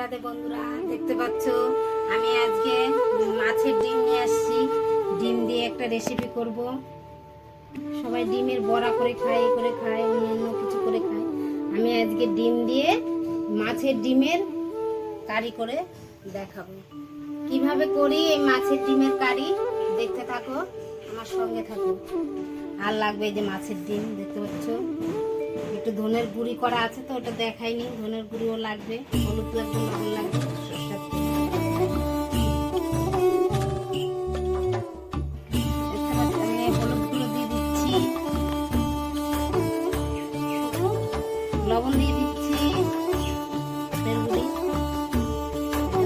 রাধে বন্ধুরা, দেখতে পাচ্ছ, আমি আজকে মাছের ডিম নিয়ে আসছি। ডিম দিয়ে একটা রেসিপি করব। সবাই ডিমের বড়া করে খায়, এ করে খায় অন্য কিছু করে খায়। আমি আজকে ডিম দিয়ে মাছের ডিমের কারি করে দেখাবো। কীভাবে করি এই মাছের ডিমের কারি? দেখতে থাকো, আমার সঙ্গে থাকো। আর লাগবে যে মাছের ডিম, দেখতে পাচ্ছ? একটু ধনের গুঁড়ি করা আছে তো ওটা দেখাইনি, ধনের গুঁড়িও লাগবে হলুদ লাগবে হলুদ গুঁড়ো দিয়ে দিচ্ছি। লবণ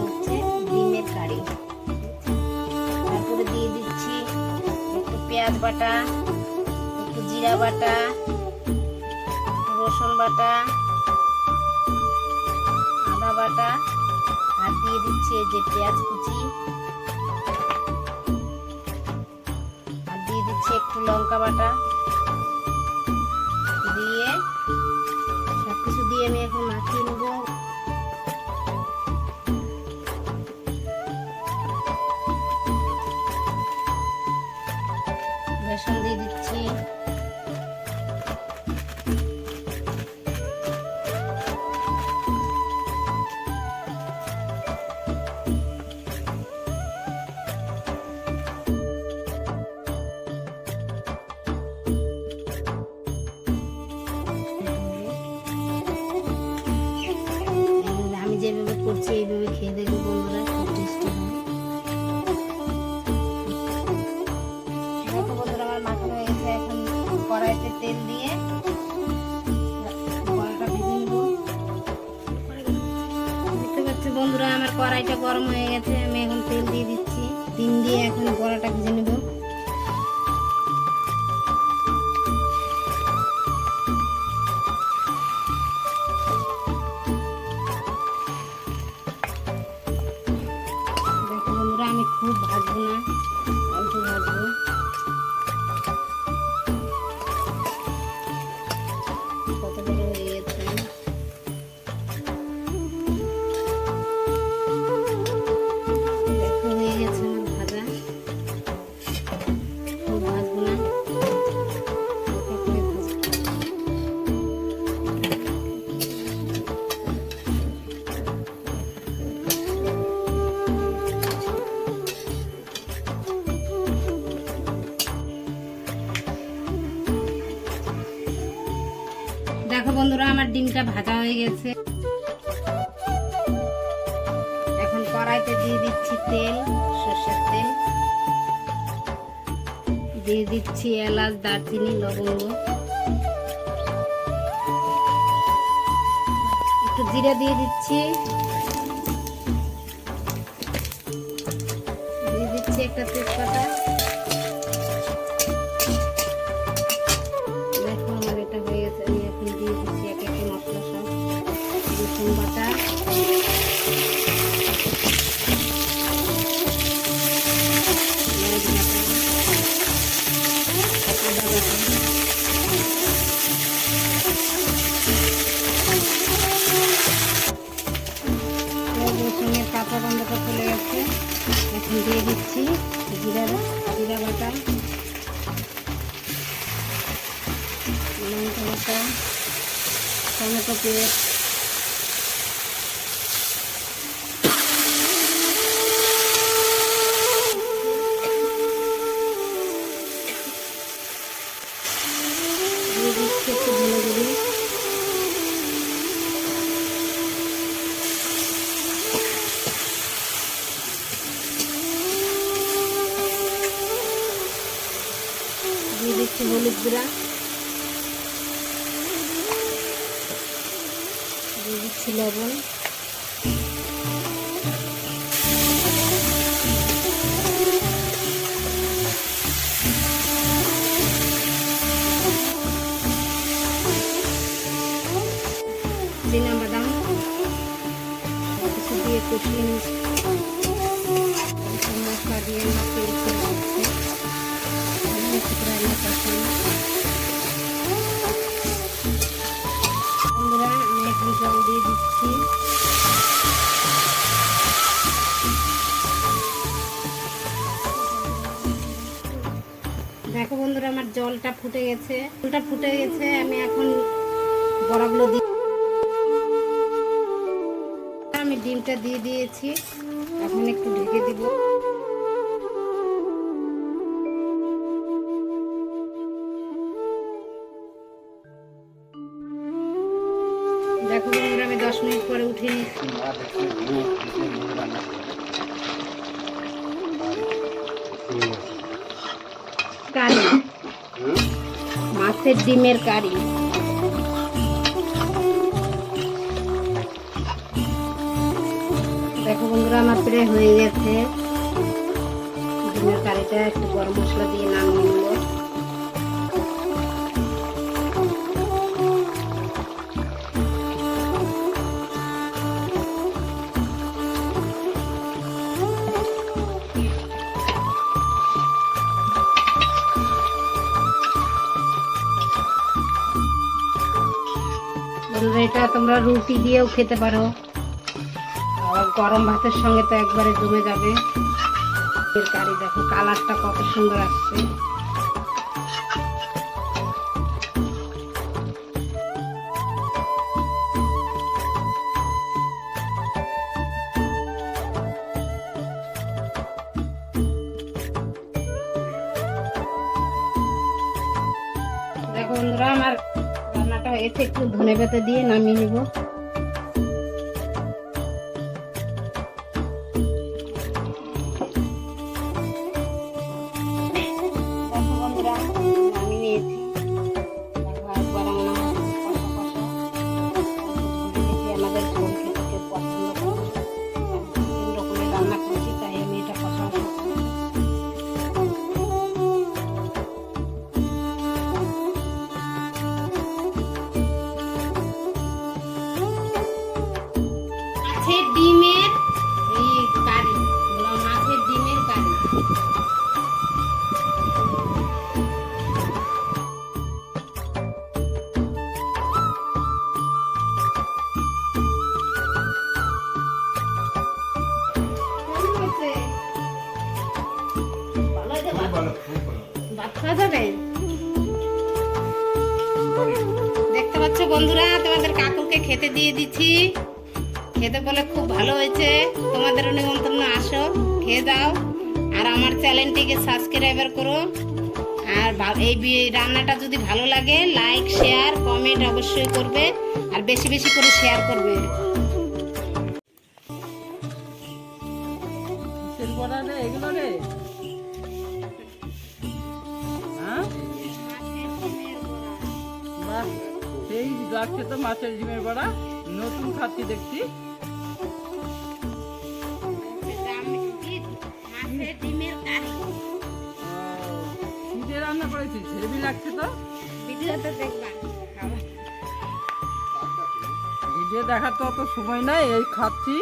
হচ্ছে ডিমের তারপরে দিয়ে দিচ্ছি পেঁয়াজ বাটা, একটু জিরা বাটা রসুন বাটা, আদা বাটা, আর দিয়ে দিচ্ছি এই যে পেঁয়াজ কুচি। আর দিয়ে দিচ্ছি একটু লঙ্কা বাটা। দিয়ে সব কিছু দিয়ে আমি এখন মাখিয়ে নেব। বেসন দিয়ে দিচ্ছি। যেভাবে করছি এইভাবে খেয়ে দেখব বন্ধুরা খুব টেস্টি হয়। বন্ধুরা, আমার হয়ে গেছে এখন কড়াইতে তেল দিয়ে। বন্ধুরা, আমার কড়াইটা গরম হয়ে গেছে, আমি এখন তেল দিয়ে দিচ্ছি। তিন দিয়ে এখন কড়াইটা ভেজে নেব। আমি খুব ভাজবো না বন্ধুরা, আমার ডিমটা ভাজা হয়ে গেছে। এখন কড়াইতে দিয়ে দিচ্ছি তেল, সর্ষের তেল। দিয়ে দিচ্ছি এলাচ, দারচিনি, লবঙ্গ। একটু জিরা দিয়ে দিচ্ছি। দিয়ে দিচ্ছি একটা তেজপাতা। রসুন বাটা রসুনের কাঁচা গন্ধটা চলে গেছে। এখন দিয়ে দিচ্ছি জিরা জিরা বাটা, লঙ্কা বাটা, টমেটো পেস্ট দিচ্ছি হলুদ গুঁড়া। দিয়ে দিচ্ছি লবণ। চিনা বাদাম। দিয়ে কষিয়ে মশলা দিয়ে ছেড়ে জল দিয়ে দিচ্ছি। দেখো বন্ধুরা, আমার জলটা ফুটে গেছে। জলটা ফুটে গেছে, আমি এখন বড়াগুলো দিই আমি ডিমটা দিয়ে দিয়েছি। এখন একটু ঢেকে দিব। কারি মাছের ডিমের কারি দেখো বন্ধুরা, আমার প্রায় হয়ে গেছে। ডিমের কারিটা একটু গরম মশলা দিয়ে নামিয়ে বন্ধুরা এটা তোমরা রুটি দিয়েও খেতে পারো। গরম ভাতের সঙ্গে তো একবারে জমে যাবে। এর কারি দেখো, কালারটা কত সুন্দর আসছে। হয়েছে একটু ধনে পাতা দিয়ে নামিয়ে নিব। দেখতে পাচ্ছ বন্ধুরা, তোমাদের কাকুকে খেতে দিয়ে দিচ্ছি। খেতে বলে খুব ভালো হয়েছে। তোমাদের নিমন্ত্রণ, আসো, খেয়ে দাও। আর আমার চ্যানেলটিকে সাবস্ক্রাইবার করো। আর এই রান্নাটা যদি ভালো লাগে লাইক শেয়ার কমেন্ট অবশ্যই করবে। আর বেশি বেশি করে শেয়ার করবে। লাগছে তো মাছের ডিমের বড়া। নতুন খাচ্ছি দেখছি। দিয়ে রান্না করেছিস হেভি লাগছে তো? ভিডিও দেখার তো অত সময় নাই এই খাচ্ছি।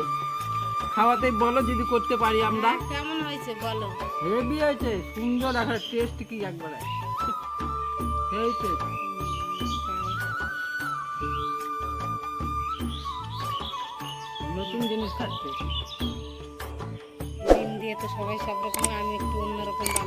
বলো যদি করতে পারি আমরা। কেমন হয়েছে বলো? হেভি হয়েছে সুন্দর দেখার টেস্ট কি একবারে। সেই টেস্ট নতুন জিনিস থাকবে। ডিম দিয়ে তো সবাই সব রকম আমি একটু অন্যরকম বানাই।